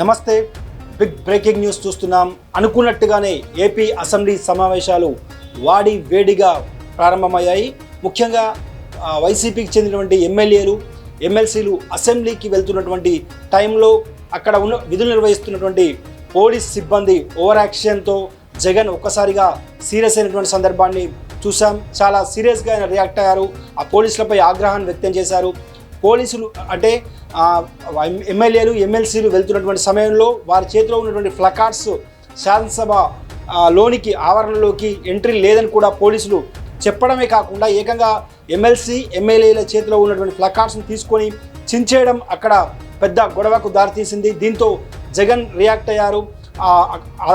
నమస్తే. Big breaking news చూస్తున్నాం. అనుకున్నట్టుగానే ఏపీ అసెంబ్లీ సమావేశాలు వాడి వేడిగా ప్రారంభమయ్యాయి. ముఖ్యంగా వైసీపీకి చెందినటువంటి ఎమ్మెల్యేలు ఎమ్మెల్సీలు అసెంబ్లీకి వెళ్తున్నటువంటి టైంలో అక్కడ ఉన్న విధులు నిర్వహిస్తున్నటువంటి పోలీస్ సిబ్బంది ఓవర్ యాక్షన్తో జగన్ ఒక్కసారిగా సీరియస్ అయినటువంటి సందర్భాన్ని చూసాం చాలా సీరియస్గా ఆయన రియాక్ట్ అయ్యారు. ఆ పోలీసులపై ఆగ్రహాన్ని వ్యక్తం చేశారు. పోలీసులు అంటే ఎమ్మెల్యేలు ఎమ్మెల్సీలు వెళ్తున్నటువంటి సమయంలో వారి చేతిలో ఉన్నటువంటి ఫ్లకార్డ్స్ శాసనసభ లోనికి ఆవరణలోకి ఎంట్రీ లేదని కూడా పోలీసులు చెప్పడమే కాకుండా ఏకంగా ఎమ్మెల్సీ ఎమ్మెల్యేల చేతిలో ఉన్నటువంటి ఫ్లకార్డ్స్ని తీసుకొని చించేయడం అక్కడ పెద్ద గొడవకు దారితీసింది. దీంతో జగన్ రియాక్ట్ అయ్యారు.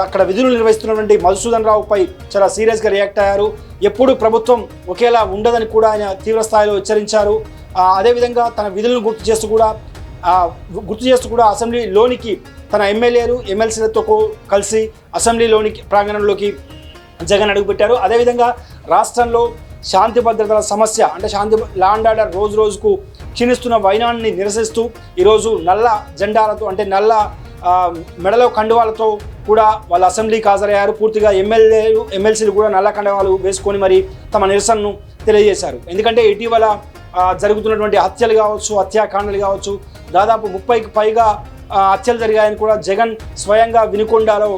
అక్కడ విధులు నిర్వహిస్తున్నటువంటి మధుసూదన్ రావుపై చాలా సీరియస్గా రియాక్ట్ అయ్యారు. ఎప్పుడు ప్రభుత్వం ఒకేలా ఉండదని కూడా ఆయన తీవ్ర స్థాయిలో హెచ్చరించారు. అదేవిధంగా తన విధులను గుర్తు చేస్తూ కూడా గుర్తు చేస్తూ కూడా అసెంబ్లీలోనికి తన ఎమ్మెల్యేలు ఎమ్మెల్సీలతో కలిసి అసెంబ్లీలోనికి ప్రాంగణంలోకి జగన్ అడుగుపెట్టారు. అదేవిధంగా రాష్ట్రంలో శాంతి భద్రతల సమస్య అంటే శాంతి లాండ్ ఆర్డర్ రోజు రోజుకు క్షీణిస్తున్న వైనాన్ని నిరసిస్తూ ఈరోజు నల్ల జెండాలతో అంటే నల్ల మెడలో కండువాలతో కూడా వాళ్ళు అసెంబ్లీకి హాజరయ్యారు. పూర్తిగా ఎమ్మెల్యేలు ఎమ్మెల్సీలు కూడా నల్ల కండువాలు వేసుకొని మరి తమ నిరసనను తెలియజేశారు. ఎందుకంటే ఇటీవల జరుగుతున్నటువంటి హత్యలు కావచ్చు హత్యాకాండలు కావచ్చు దాదాపు ముప్పైకి పైగా హత్యలు జరిగాయని కూడా జగన్ స్వయంగా వినుకొండలో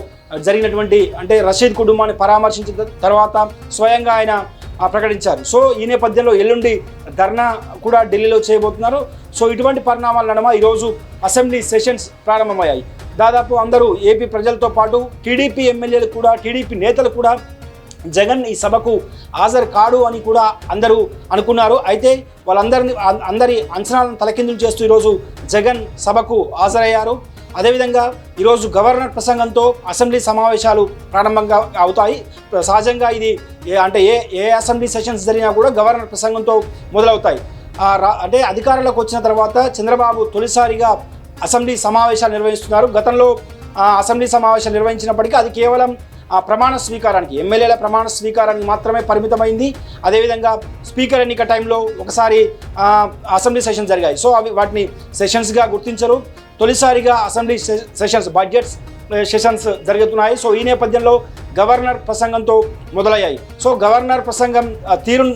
జరిగినటువంటి అంటే రషీద్ కుటుంబాన్ని పరామర్శించిన తర్వాత స్వయంగా ఆయన ప్రకటించారు. సో ఈ నేపథ్యంలో ఎల్లుండి ధర్నా కూడా ఢిల్లీలో చేయబోతున్నారు. సో ఇటువంటి పరిణామాల నడమ ఈరోజు అసెంబ్లీ సెషన్స్ ప్రారంభమయ్యాయి. దాదాపు అందరూ ఏపీ ప్రజలతో పాటు టీడీపీ ఎమ్మెల్యేలు కూడా టీడీపీ నేతలు కూడా జగన్ ఈ సభకు హాజరు కాడు అని కూడా అందరూ అనుకున్నారు. అయితే వాళ్ళందరిని అందరి అంచనాలను తలకిందులు చేస్తూ ఈరోజు జగన్ సభకు హాజరయ్యారు. అదేవిధంగా ఈరోజు గవర్నర్ ప్రసంగంతో అసెంబ్లీ సమావేశాలు ప్రారంభంగా అవుతాయి. సహజంగా ఇది ఏ- అంటే ఏ ఏ అసెంబ్లీ సెషన్స్ జరిగినా కూడా గవర్నర్ ప్రసంగంతో మొదలవుతాయి. రా- అంటే అధికారంలోకి వచ్చిన తర్వాత చంద్రబాబు తొలిసారిగా అసెంబ్లీ సమావేశాలు నిర్వహిస్తున్నారు. గతంలో అసెంబ్లీ సమావేశాలు నిర్వహించినప్పటికీ అది కేవలం ఆ, ప్రమాణ స్వీకారానికి ఎమ్మెల్యేల ప్రమాణ స్వీకారానికి మాత్రమే పరిమితమైంది. అదేవిధంగా స్పీకర్ ఎన్నిక టైంలో ఒకసారి అసెంబ్లీ సెషన్ జరిగాయి. సో అవి వాటిని సెషన్స్గా గుర్తించరు. తొలిసారిగా అసెంబ్లీ సె- సెషన్స్ బడ్జెట్స్ సెషన్స్ జరుగుతున్నాయి. సో ఈ నేపథ్యంలో గవర్నర్ ప్రసంగంతో మొదలయ్యాయి. సో గవర్నర్ ప్రసంగం తీరును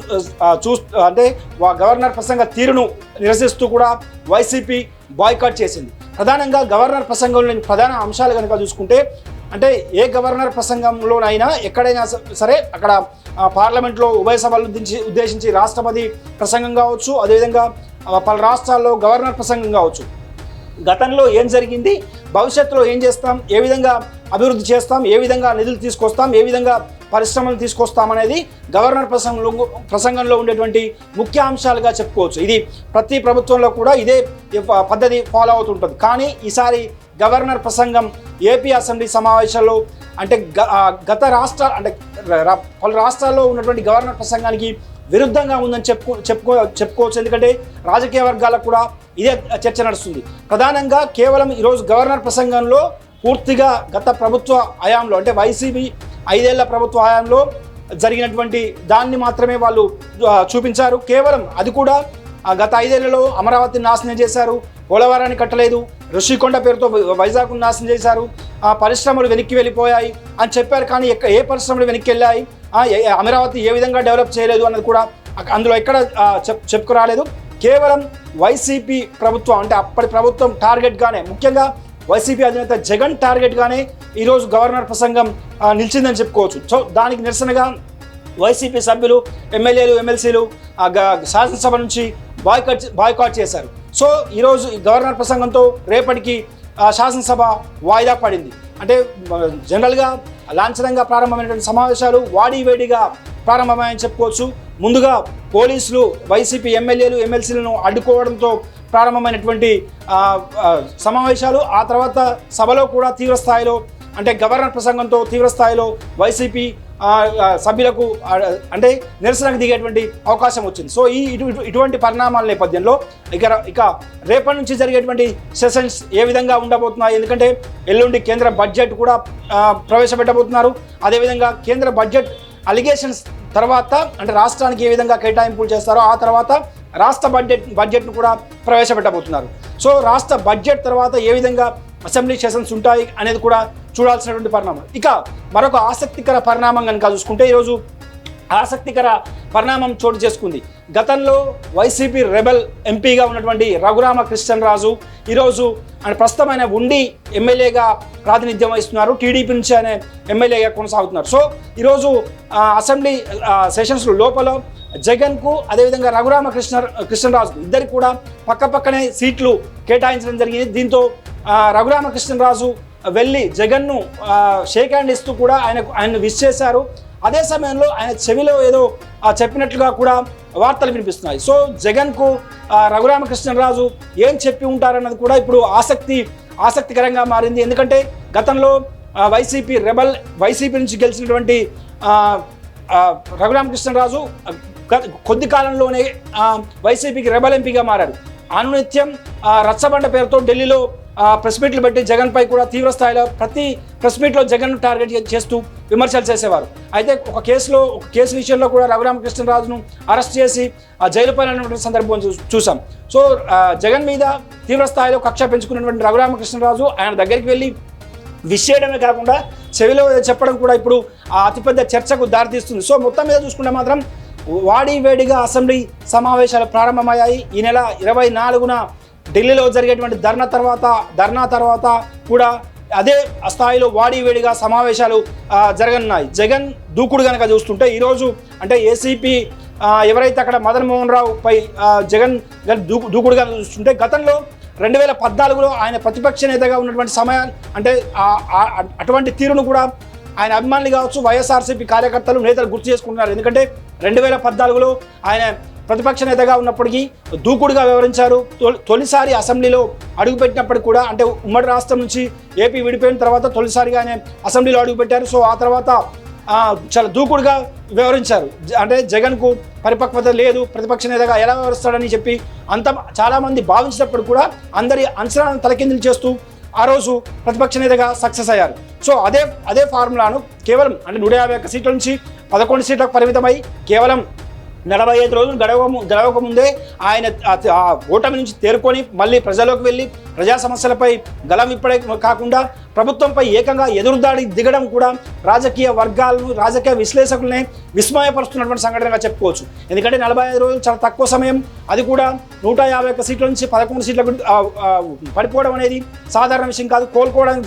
చూ అంటే వా- గవర్నర్ ప్రసంగ తీరును నిరసిస్తూ కూడా వైసీపీ బాయ్కాట్ చేసింది. ప్రధానంగా గవర్నర్ ప్రసంగంలోని ప్రధాన అంశాలు కనుక చూసుకుంటే అంటే ఏ గవర్నర్ ప్రసంగంలోనైనా ఎక్కడైనా సరే అక్కడ పార్లమెంట్లో ఉభయ సభలు ఉద్దేశించి రాష్ట్రపతి ప్రసంగం కావచ్చు అదేవిధంగా పలు రాష్ట్రాల్లో గవర్నర్ ప్రసంగం కావచ్చు. గతంలో ఏం జరిగింది? భవిష్యత్తులో ఏం చేస్తాం? ఏ విధంగా అభివృద్ధి చేస్తాం? ఏ విధంగా నిధులు తీసుకొస్తాం? ఏ విధంగా పరిశ్రమలు తీసుకొస్తాం అనేది గవర్నర్ ప్రసంగంలో ప్రసంగంలో ఉండేటువంటి ముఖ్య అంశాలుగా చెప్పుకోవచ్చు. ఇది ప్రతి ప్రభుత్వంలో కూడా ఇదే ప- పద్ధతి ఫాలో అవుతుంటుంది. కానీ ఈసారి గవర్నర్ ప్రసంగం ఏపీ అసెంబ్లీ సమావేశాల్లో అంటే గ- గత రాష్ట్ర అంటే పలు రాష్ట్రాల్లో ఉన్నటువంటి గవర్నర్ ప్రసంగానికి విరుద్ధంగా ఉందని చెప్పుకో చెప్పుకో చెప్పుకోవచ్చు. ఎందుకంటే రాజకీయ వర్గాలకు కూడా ఇదే చర్చ నడుస్తుంది. ప్రధానంగా కేవలం ఈరోజు గవర్నర్ ప్రసంగంలో పూర్తిగా గత ప్రభుత్వ హయాంలో అంటే వైసీపీ ఐదేళ్ళ ప్రభుత్వ హయాంలో జరిగినటువంటి దాన్ని మాత్రమే వాళ్ళు చూపించారు. కేవలం అది కూడా గత ఐదేళ్ళలో అమరావతిని నాశనం చేశారు. పోలవరాన్ని కట్టలేదు. ఋషికొండ పేరుతో వైజాగ్ను నాశనం చేశారు. ఆ పరిశ్రమలు వెనక్కి వెళ్ళిపోయాయి అని చెప్పారు. కానీ ఎక్క ఏ పరిశ్రమలు వెనక్కి వెళ్ళాయి? అమరావతి ఏ విధంగా డెవలప్ చేయలేదు అన్నది కూడా అందులో ఎక్కడ చెప్ చెప్పుకురాలేదు. కేవలం వైసీపీ ప్రభుత్వం అంటే అప్పటి ప్రభుత్వం టార్గెట్గానే ముఖ్యంగా వైసీపీ అధినేత జగన్ టార్గెట్గానే ఈరోజు గవర్నర్ ప్రసంగం నిలిచిందని చెప్పుకోవచ్చు. సో దానికి నిరసనగా వైసీపీ సభ్యులు ఎమ్మెల్యేలు ఎమ్మెల్సీలు శాసనసభ నుంచి బాయ్కాట్ బాయ్కాట్ చేశారు. సో ఈరోజు ఈ గవర్నర్ ప్రసంగంతో రేపటికి శాసనసభ వాయిదా పడింది. అంటే జనరల్గా లాంఛనంగా ప్రారంభమైనటువంటి సమావేశాలు వాడి వేడిగా చెప్పుకోవచ్చు. ముందుగా పోలీసులు వైసీపీ ఎమ్మెల్యేలు ఎమ్మెల్సీలను అడ్డుకోవడంతో ప్రారంభమైనటువంటి సమావేశాలు ఆ తర్వాత సభలో కూడా తీవ్ర స్థాయిలో అంటే గవర్నర్ ప్రసంగంతో తీవ్ర స్థాయిలో వైసీపీ సభ్యులకు అంటే నిరసనకు దిగేటువంటి అవకాశం వచ్చింది. సో ఈ ఇటు ఇటు- ఇటువంటి పరిణామాల నేపథ్యంలో ఇక ఇక రేపటి నుంచి జరిగేటువంటి సెషన్స్ ఏ విధంగా ఉండబోతున్నాయి? ఎందుకంటే ఎల్లుండి కేంద్ర బడ్జెట్ కూడా ప్రవేశపెట్టబోతున్నారు. అదేవిధంగా కేంద్ర బడ్జెట్ అలిగేషన్స్ తర్వాత అంటే రాష్ట్రానికి ఏ విధంగా కేటాయింపులు చేస్తారో ఆ తర్వాత రాష్ట్ర బడ్జెట్ బడ్జెట్ను కూడా ప్రవేశపెట్టబోతున్నారు. సో రాష్ట్ర బడ్జెట్ తర్వాత ఏ విధంగా అసెంబ్లీ సెషన్స్ ఉంటాయి అనేది కూడా చూడాల్సినటువంటి పరిణామం. ఇక మరొక ఆసక్తికర పరిణామం కనుక చూసుకుంటే ఈరోజు ఆసక్తికర పరిణామం చోటు చేసుకుంది. గతంలో వైసీపీ రెబల్ ఎంపీగా ఉన్నటువంటి రఘురామ కృష్ణరాజు ఈరోజు ఆయన ప్రస్తుతమైన ఉండి ఎమ్మెల్యేగా ప్రాతినిధ్యం వహిస్తున్నారు. టీడీపీ నుంచి ఆయన ఎమ్మెల్యేగా కొనసాగుతున్నారు. సో ఈరోజు అసెంబ్లీ సెషన్స్ లోపల జగన్కు అదేవిధంగా రఘురామ కృష్ణ కృష్ణరాజుకు ఇద్దరికి కూడా పక్క పక్కనే సీట్లు కేటాయించడం జరిగింది. దీంతో రఘురామకృష్ణరాజు వెళ్ళి జగన్ను షేక్ హ్యాండ్ ఇస్తూ కూడా ఆయనకు ఆయన విష్ చేశారు. అదే సమయంలో ఆయన చెవిలో ఏదో చెప్పినట్లుగా కూడా వార్తలు వినిపిస్తున్నాయి. సో జగన్కు రఘురామకృష్ణరాజు ఏం చెప్పి ఉంటారన్నది కూడా ఇప్పుడు ఆసక్తి ఆసక్తికరంగా మారింది. ఎందుకంటే గతంలో వైసీపీ రెబల్ వైసీపీ నుంచి గెలిచినటువంటి రఘురామకృష్ణరాజు కొద్ది కాలంలోనే వైసీపీకి రెబల్ ఎంపీగా మారారు అనునిత్యం రచ్చబండ పేరుతో ఢిల్లీలో ప్రెస్ మీట్లు పెట్టి జగన్పై కూడా తీవ్ర స్థాయిలో ప్రతి ప్రెస్ మీట్లో జగన్ టార్గెట్ చేస్తూ విమర్శలు చేసేవారు. అయితే ఒక కేసులో ఒక కేసు విషయంలో కూడా రఘురామకృష్ణరాజును అరెస్ట్ చేసి ఆ జైలు పైనటువంటి సందర్భం చూసాం. సో జగన్ మీద తీవ్ర స్థాయిలో కక్ష పెంచుకున్నటువంటి రఘురామకృష్ణరాజు ఆయన దగ్గరికి వెళ్ళి విష్ చేయడమే కాకుండా చెవిలో చెప్పడం కూడా ఇప్పుడు ఆ అతిపెద్ద చర్చకు దారితీస్తుంది. సో మొత్తం మీద చూసుకుంటే మాత్రం వాడి వేడిగా అసెంబ్లీ సమావేశాలు ప్రారంభమయ్యాయి. ఈ నెల ఇరవై నాలుగున ఢిల్లీలో జరిగేటువంటి ధర్నా తర్వాత ధర్నా తర్వాత కూడా అదే స్థాయిలో వాడి వేడిగా సమావేశాలు జరగనున్నాయి. జగన్ దూకుడు కనుక చూస్తుంటే ఈరోజు అంటే ఏసీపీ ఎవరైతే అక్కడ మదన్ మోహన్ రావు పై జగన్ దూకు దూకుడుగా చూస్తుంటే గతంలో రెండు వేల పద్నాలుగులో ఆయన ప్రతిపక్ష నేతగా ఉన్నటువంటి సమయాలు అంటే అటువంటి తీరును కూడా ఆయన అభిమానులు కావచ్చు వైఎస్ఆర్సీపీ కార్యకర్తలు నేతలు గుర్తు చేసుకుంటున్నారు. ఎందుకంటే రెండు వేల పద్నాలుగులో ఆయన ప్రతిపక్ష నేతగా ఉన్నప్పటికీ దూకుడుగా వ్యవహరించారు. తొలి- తొలిసారి అసెంబ్లీలో అడుగుపెట్టినప్పటికి కూడా అంటే ఉమ్మడి రాష్ట్రం నుంచి ఏపీ విడిపోయిన తర్వాత తొలిసారిగా ఆయన అసెంబ్లీలో అడుగుపెట్టారు. సో ఆ తర్వాత చాలా దూకుడుగా వ్యవహరించారు. అంటే జగన్కు పరిపక్వత లేదు ప్రతిపక్ష నేతగా ఎలా వ్యవహరిస్తాడని చెప్పి అంత చాలామంది భావించినప్పుడు కూడా అందరి అంచనాలను తలకిందులు చేస్తూ ఆ రోజు ప్రతిపక్ష నేతగా సక్సెస్ అయ్యారు. సో అదే అదే ఫార్ములాను కేవలం అంటే నూట యాభై ఒక్క సీట్ల నుంచి పదకొండు సీట్లకు పరిమితమై కేవలం నలభై ఐదు రోజులు గడవ గడవక ముందే ఆయన ఆ- ఓటమి నుంచి తేరుకొని మళ్ళీ ప్రజల్లోకి వెళ్ళి ప్రజా సమస్యలపై గలం ఇప్పుడే కాకుండా ప్రభుత్వంపై ఏకంగా ఎదురుదాడి దిగడం కూడా రాజకీయ వర్గాలను రాజకీయ విశ్లేషకులనే విస్మయపరుస్తున్నటువంటి సంఘటనగా చెప్పుకోవచ్చు. ఎందుకంటే నలభై ఐదు రోజులు చాలా తక్కువ సమయం అది కూడా నూట యాభై ఒక్క సీట్ల నుంచి పదకొండు సీట్లకు పడిపోవడం అనేది సాధారణ విషయం కాదు కోలుకోవడం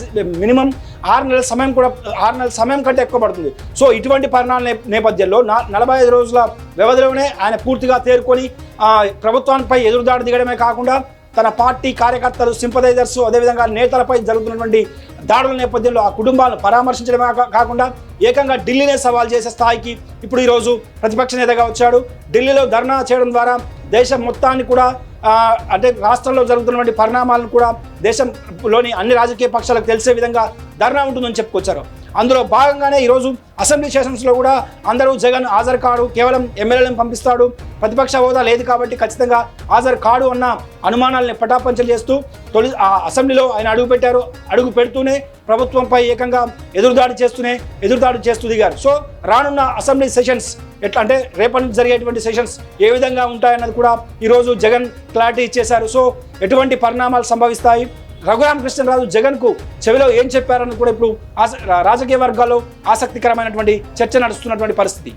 మినిమం. ఆరు నెలల సమయం కూడా ఆరు నెలల సమయం కంటే ఎక్కువ పడుతుంది. సో ఇటువంటి పరిణామాల నేపథ్యంలో నా నలభై ఐదు రోజుల వ్యవధిలోనే ఆయన పూర్తిగా తేరుకొని ప్రభుత్వానికి ఎదురుదాడి దిగడమే కాకుండా తన పార్టీ కార్యకర్తలు సింపదైజర్స్ అదేవిధంగా నేతలపై జరుగుతున్నటువంటి దాడుల నేపథ్యంలో ఆ కుటుంబాలను పరామర్శించడమే కా- కాకుండా ఏకంగా ఢిల్లీనే సవాల్ చేసే స్థాయికి ఇప్పుడు ఈరోజు ప్రతిపక్ష నేతగా వచ్చాడు. ఢిల్లీలో ధర్నా చేయడం ద్వారా దేశం మొత్తాన్ని కూడా అంటే రాష్ట్రంలో జరుగుతున్నటువంటి పరిణామాలను కూడా దేశంలోని అన్ని రాజకీయ పక్షాలకు తెలిసే విధంగా ధర్నా ఉంటుందని చెప్పుకొచ్చారు. అందులో భాగంగానే ఈరోజు అసెంబ్లీ సెషన్స్లో కూడా అందరూ జగన్ హాజరు కాడు కేవలం ఎమ్మెల్యేలను పంపిస్తాడు ప్రతిపక్ష హోదా లేదు కాబట్టి ఖచ్చితంగా హాజరు కాడు అన్న అనుమానాలని పటాపంచలు చేస్తూ తొలి ఆ అసెంబ్లీలో ఆయన అడుగు పెట్టారు అడుగు పెడుతూనే ప్రభుత్వంపై ఏకంగా ఎదురుదాడి చేస్తూనే ఎదురుదాడి చేస్తూ దిగారు. సో రానున్న అసెంబ్లీ సెషన్స్ ఎట్లా అంటే రేపటి నుంచి జరిగేటువంటి సెషన్స్ ఏ విధంగా ఉంటాయన్నది కూడా ఈరోజు జగన్ క్లారిటీ ఇచ్చేశారు. సో ఎటువంటి పరిణామాలు సంభవిస్తాయి? రఘురామ కృష్ణరాజు జగన్కు చెవిలో ఏం చెప్పారని కూడా ఇప్పుడు రాజకీయ వర్గాల్లో ఆసక్తికరమైనటువంటి చర్చ నడుస్తున్నటువంటి పరిస్థితి.